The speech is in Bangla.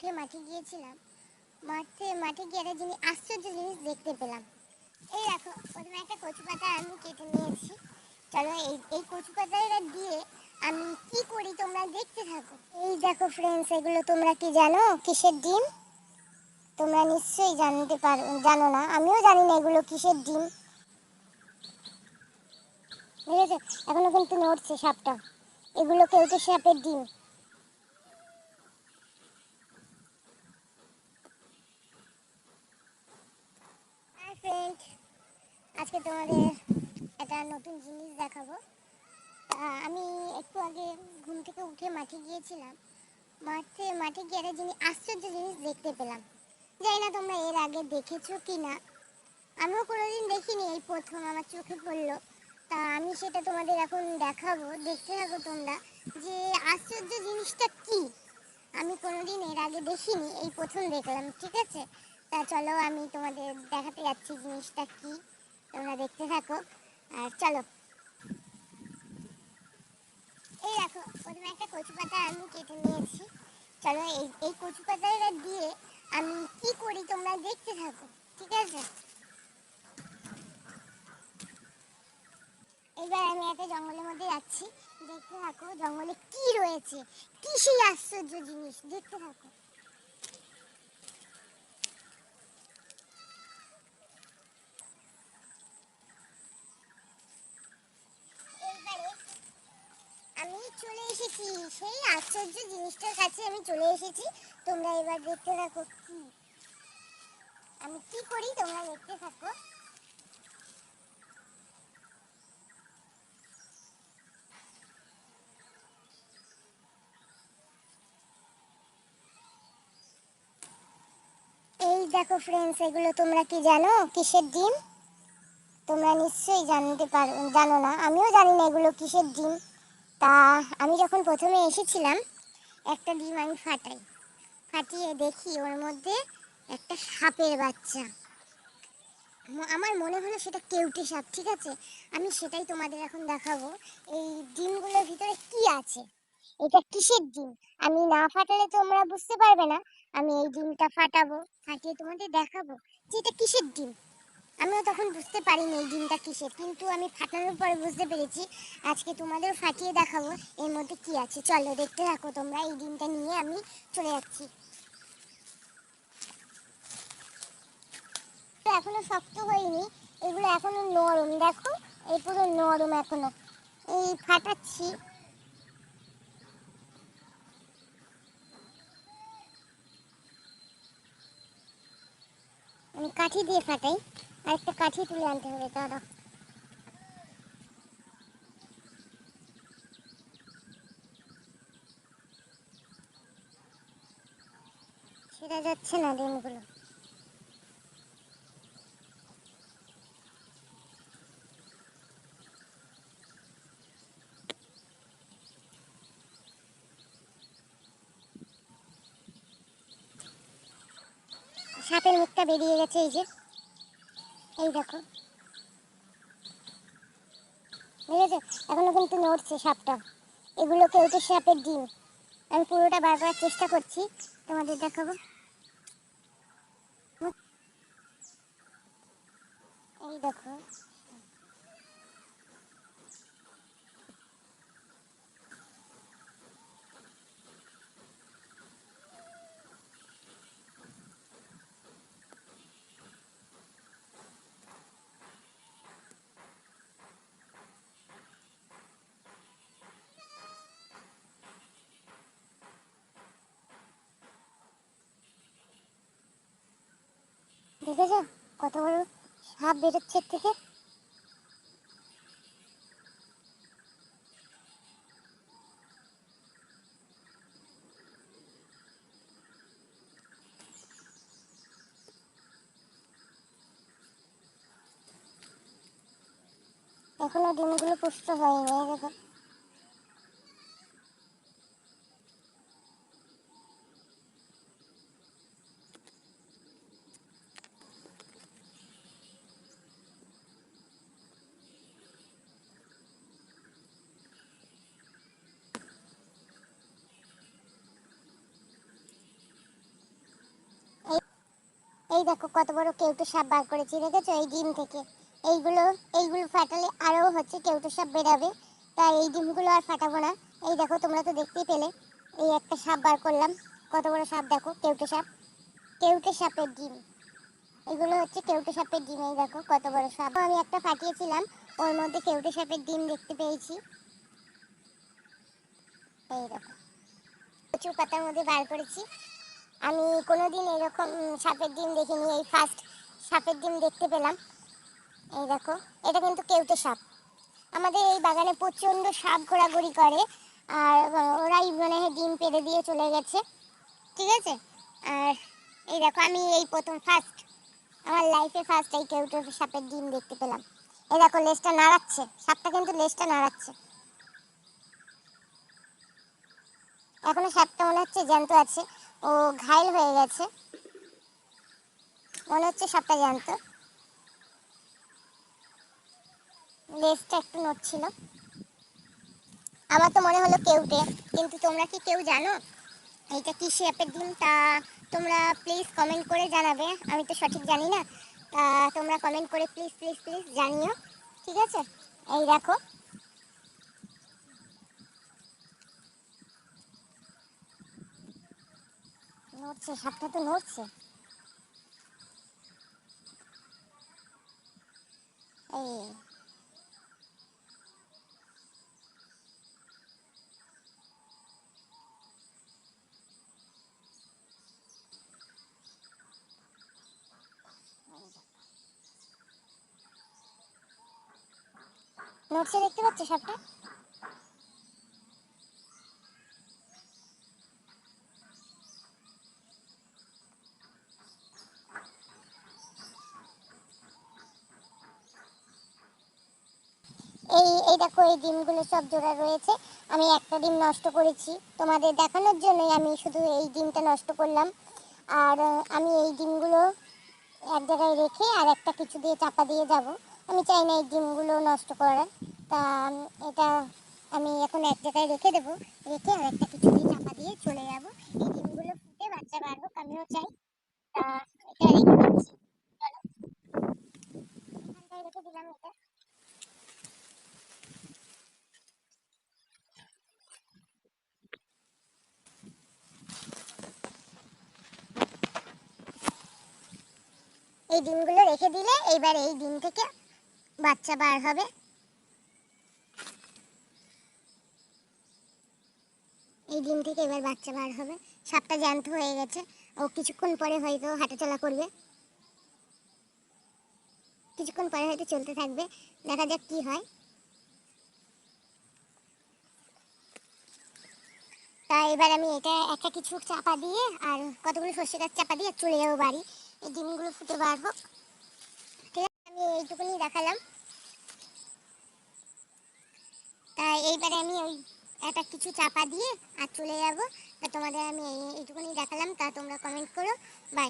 উঠে মাঠে গিয়েছিলাম। মাঠে মাঠে গিয়ে একটা জিনিস, আশ্চর্য জিনিস দেখতে পেলাম। এই দেখো, প্রথমে একটা কচু পাতা আমি কেটে নিয়েছি। চলো এই এই কচু পাতাটা দিয়ে আমি কি করি তোমরা দেখতে থাকো। এই দেখো ফ্রেন্ডস এগুলো তোমরা কি জানো? কিসের ডিম? তোমরা নিশ্চয়ই জানতে পারো, জানো না। আমিও জানি না এগুলো কিসের ডিম। বুঝেছ এখনও কিন্তু নড়ছে সাপটা। এগুলো কেউ তো সাপের ডিম। তোমাদের একটা নতুন জিনিস দেখাবো। আমি একটু আগে ঘুম থেকে উঠে মাঠে গিয়েছিলাম। মাঠে মাঠে গিয়ে একটা জিনিস, আশ্চর্য জিনিস দেখতে পেলাম। জানি না তোমরা এর আগে দেখেছ কি না আমিও কোনোদিন দেখিনি, এই প্রথম আমার চোখে পড়ল। তা আমি সেটা তোমাদের এখন দেখাবো, দেখতে থাকো তোমরা যে আশ্চর্য জিনিসটা কি। আমি কোনোদিন এর আগে দেখিনি, এই প্রথম দেখলাম, ঠিক আছে? তা চলো আমি তোমাদের দেখাতে যাচ্ছি জিনিসটা কি। তোমরা দেখতে থাকো। আর চলো। এই দেখো, প্রথমে একটা কচু পাতা আমি কেটে নিয়েছি। চলো, এই এই কচু পাতাটা দিয়ে আমি কি করি তোমরা দেখতে থাকো, ঠিক আছে? এবার আমি একটা জঙ্গলের মধ্যে যাচ্ছি। দেখতে থাকো, জঙ্গলে কি রয়েছে? কি সেই আশ্চর্য জিনিস? দেখতে থাকো এইবারে আমি চলে এসেছি। সেই আশ্চর্য জিনিসটার কাছে আমি চলে এসেছি। তোমরা এবার দেখতে থাকো। কি আমি কি করি তোমরা দেখতে থাকো। এই দেখো ফ্রেন্ডস এগুলো তোমরা কি জানো? কিসের ডিম? তোমরা নিশ্চয়ই জানতে পারো জানো না। আমিও জানি না এগুলো কিসের ডিম। তা আমি যখন প্রথমে এসেছিলাম, একটা ডিম আমি ফাটাই। ফাটিয়ে দেখি ওর মধ্যে একটা সাপের বাচ্চা। আমার মনে হলো সেটা কেউটে সাপ, ঠিক আছে? আমি সেটাই তোমাদের এখন দেখাবো। এই ডিমগুলোর ভিতরে কি আছে? এটা কিসের ডিম? আমি না ফাটালে তোমরা বুঝতে পারবে না। আমি এই ডিমটা ফাটাবো, ফাটিয়ে তোমাদের দেখাবো যে এটা কিসের ডিম। আমিও তখন বুঝতে পারিনি এই ডিমটা কিসের কিন্তু আমি ফাটানোর পরে বুঝতে পেরেছি। আজকে তোমাদের ফাটিয়ে দেখাবো এর মধ্যে কি আছে। চলো, দেখতে থাকো তোমরা, এই ডিমটা নিয়ে আমি চলে যাচ্ছি। এখনও শক্ত হয়নি, এগুলো এখনও নরম, দেখো, এই পুরো নরম এখনও। এই ফাটাচ্ছি। আমি কাঠি দিয়ে ফাটাই। আর একটা কাঠি তুলে আনতে হবে, দাদা। সেটা যাচ্ছে না ডিমগুলো। সাপের মুখটা বেরিয়ে গেছে এই যে। এই দেখো। বুঝেছ এখনও কিন্তু নড়ছে সাপটা। এগুলো কেউ তো সাপের ডিম। আমি পুরোটা বার চেষ্টা করছি। তোমাদের দেখাবো। এই দেখো। দেখেছ? কত বড় সাপ বেরোচ্ছে থেকে? এখনও ডিমগুলো পুষ্ট হয়নি দেখো। এই দেখো কত বড় কেউটে সাপ বার করেছি, দেখেছ? এই ডিম থেকে। এইগুলো এইগুলো ফাটালে আরও হচ্ছে কেউটে সাপ বেরাবে। তাই এই ডিমগুলো আর ফাটাবো না। এই দেখো, তোমরা তো দেখতেই পেলে। এই একটা সাপ বার করলাম। কত বড় সাপ দেখো, কেউটে সাপ। কেউটে সাপের ডিম। এগুলো হচ্ছে কেউটে সাপের ডিম, এই দেখো, কত বড় সাপ। আমি একটা ফাটিয়েছিলাম, ওর মধ্যে কেউটে সাপের ডিম দেখতে পেয়েছি। এই দেখো, প্রচুর পাতার মধ্যে বার করেছি। আমি কোনোদিন এরকম সাপের ডিম দেখিনি, এই ফার্স্ট সাপের ডিম দেখতে পেলাম। এই দেখো, এটা কিন্তু কেউটে সাপ। আমাদের এই বাগানে প্রচণ্ড সাপ ঘোরাঘুরি করে, আর ওরাই মানে ডিম পেড়ে দিয়ে চলে গেছে। ঠিক আছে? আর এই দেখো, আমি এই প্রথম ফার্স্ট আমার লাইফে ফার্স্ট এই কেউটে সাপের ডিম দেখতে পেলাম। এই দেখো, লেজটা নাড়াচ্ছে। সাপটা কিন্তু লেজটা নাড়াচ্ছে। এখনও সাপটা মনে হচ্ছে জ্যান্ত আছে। ও ঘায়ল হয়ে গেছে। মনে হচ্ছে সাপটা জ্যান্ত। লেজটা একটু নড়ছিল। আমার তো মনে হলো কেউটে কিন্তু তোমরা কি কেউ জানো? এইটা কি শেপের ডিম তা তোমরা প্লিজ কমেন্ট করে জানাবে। আমি তো সঠিক জানি না। তা তোমরা কমেন্ট করে প্লিজ প্লিজ প্লিজ জানিও। ঠিক আছে? এই দেখো। নড়ছে সাপটা তো নড়ছে। এই। নড়ছে দেখতে পাচ্ছ সাপটা এই এই দেখো, এই ডিমগুলো সব জোড়া রয়েছে। আমি একটা ডিম নষ্ট করেছি। তোমাদের দেখানোর জন্যই আমি শুধু এই ডিমটা নষ্ট করলাম। আর আমি এই ডিমগুলো এক জায়গায় রেখে আর একটা কিছু দিয়ে চাপা দিয়ে যাব। আমি চাই না এই ডিমগুলো নষ্ট করার। তা এটা আমি এখন এক জায়গায় রেখে দেবো। রেখে আর একটা কিছু দিয়ে চাপা দিয়ে চলে যাব। এই ডিমগুলো ফুটে বাচ্চা বাড়বো আমিও চাই। তা, এটা রেখে দিচ্ছি চলো এখানটায় রেখে দিলাম এটা এই ডিমগুলো রেখে দিলে এইবার এই ডিম থেকে বাচ্চা বার হবে। এই ডিম থেকে এবার বাচ্চা বার হবে। সাপটা জ্যান্ত হয়ে গেছে। ও কিছুক্ষণ পরে হয়তো হাঁটাচলা করবে। কিছুক্ষণ পরে হয়তো চলতে থাকবে। দেখা যাক কি হয়। তা এবার আমি এটা একটা কিছু চাপা দিয়ে আর কতগুলো সর্ষে গাছ চাপা দিয়ে চলে যাব বাড়ি। এই ডিমগুলো ফুটে বার হোক ঠিক আছে, আমি এইটুকুনি দেখালাম। তাই এইবারে আমি ওই একটা কিছু চাপা দিয়ে আর চলে যাব। তা তোমাদের আমি এইটুকুনি দেখালাম, তা তোমরা কমেন্ট করো। বাই